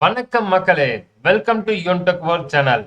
வணக்கம் மக்களே welcome to Yuntech world channel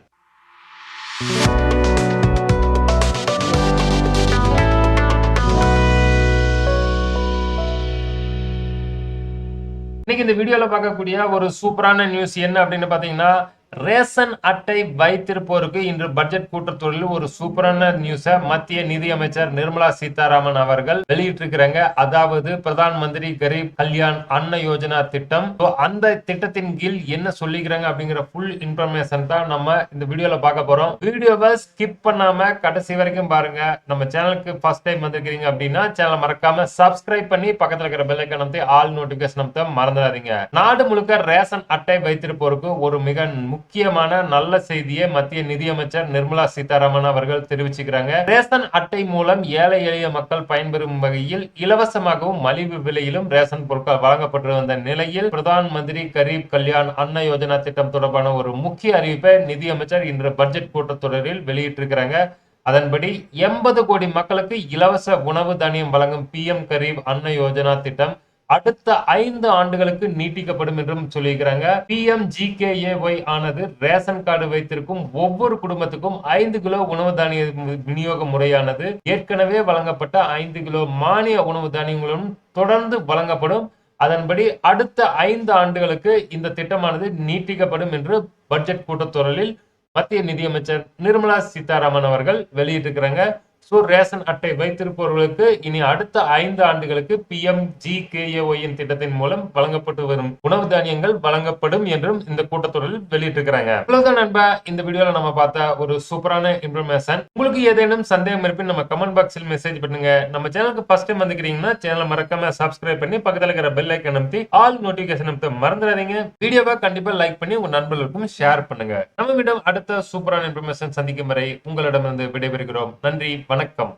இன்னைக்கு இந்த வீடியோல பார்க்கக்கூடிய ஒரு சூப்பரான நியூஸ் என்ன அப்படின்னு பாத்தீங்கன்னா ரேஷன் அட்டை வைத்திருப்போருக்கு இன்று பட்ஜெட் கூட்டத்தொடரில் ஒரு சூப்பரான நியூஸை மத்திய நிதியமைச்சர் நிர்மலா சீதாராமன் அவர்கள் வெளியிட்டிருக்கிறாங்க. அதாவது பிரதான் மந்திரி கரீப் கல்யாண் அன்ன யோஜனா திட்டம். அந்த திட்டத்தின் கீழ் என்ன சொல்லிக்கிறாங்க அப்படிங்கிற ஃபுல் இன்ஃபர்மேஷன் தான் நம்ம இந்த வீடியோல பார்க்க போறோம். வீடியோவை ஸ்கிப் பண்ணாம கடைசி வரைக்கும் பாருங்க. நம்ம சேனலுக்கு ஃபர்ஸ்ட் டைம் வந்திருக்கிறீங்க அப்படின்னா சேனலை மறக்காம சப்ஸ்கிரைப் பண்ணி பக்கத்துல இருக்கிற பெல் ஐக்கன் ஆல் நோட்டிபிகேஷன் மறந்துடாதீங்க. நாடு முழுக்க ரேஷன் அட்டை வைத்திருப்போருக்கு ஒரு மிக முக்கியமான நல்ல செய்தியை மத்திய நிதியமைச்சர் நிர்மலா சீதாராமன் அவர்கள் தெரிவிச்சுக்கிறாங்க. ரேஷன் அட்டை மூலம் ஏழை எளிய மக்கள் பயன்பெறும் வகையில் இலவசமாகவும் மலிவு விலையிலும் ரேஷன் பொருட்கள் வழங்கப்பட்டு வந்த நிலையில் பிரதான் மந்திரி கரீப் கல்யாண் அன்ன யோஜனா திட்டம் தொடர்பான ஒரு முக்கிய அறிவிப்பை நிதியமைச்சர் இன்று பட்ஜெட் கூட்டத்தொடரில் வெளியிட்டிருக்கிறாங்க. அதன்படி எண்பது கோடி மக்களுக்கு இலவச உணவு தானியம் வழங்கும் பி எம் கரீப் அன்ன யோஜனா திட்டம் அடுத்த ஐந்து ஆண்டுகளுக்கு நீட்டிக்கப்படும் என்றும் சொல்லியிருக்கிறாங்க. பிஎம் ஜிகேஏஒய் ஆனது ரேஷன் கார்டு வைத்திருக்கும் ஒவ்வொரு குடும்பத்துக்கும் ஐந்து கிலோ உணவு தானிய விநியோக முறையானது. ஏற்கனவே வழங்கப்பட்ட ஐந்து கிலோ மானிய உணவு தானியங்களும் தொடர்ந்து வழங்கப்படும். அதன்படி அடுத்த ஐந்து ஆண்டுகளுக்கு இந்த திட்டமானது நீட்டிக்கப்படும் என்று பட்ஜெட் கூட்டத்தொடரில் மத்திய நிதியமைச்சர் நிர்மலா சீதாராமன் அவர்கள் வெளியிட்டிருக்கிறாங்க. ஸோ ரேஷன் அட்டை வைத்திருப்பவர்களுக்கு இனி அடுத்த ஐந்து ஆண்டுகளுக்கு பி எம் ஜி கேஏஒயின் திட்டத்தின் மூலம் வழங்கப்பட்டு வரும் உணவு தானியங்கள் வழங்கப்படும் என்றும் இந்த கூட்டத்தொடரில் வெளியிட்டிருக்கிறாங்க. இவ்வளவுதான் நண்பா. இந்த வீடியோல நம்ம பார்த்த ஒரு சூப்பரான இன்ஃபர்மேஷன் உங்களுக்கு ஏதேனும் சந்தேகம் இருப்பின் நம்ம கமெண்ட் பாக்ஸில் மெசேஜ் பண்ணுங்க. நம்ம சேனலுக்கு ஃபர்ஸ்ட் டைம் வந்துக்கிறீங்கன்னா சேனலை மறக்காம சப்ஸ்கிரைப் பண்ணி பக்கத்தில் இருக்கிற பெல் ஐக்கன் அமைத்தி ஆல் நோட்டிபிகேஷன் அமைத்து மறந்துடாதீங்க. வீடியோவை கண்டிப்பா லைக் பண்ணி உங்க நண்பர்களுக்கும் ஷேர் பண்ணுங்க. நம்ம மீண்டும் அடுத்த சூப்பரான இன்ஃபர்மேஷன் சந்திக்கும் வரை உங்களிடமிருந்து விடைபெறுகிறோம். நன்றி. வணக்கம்.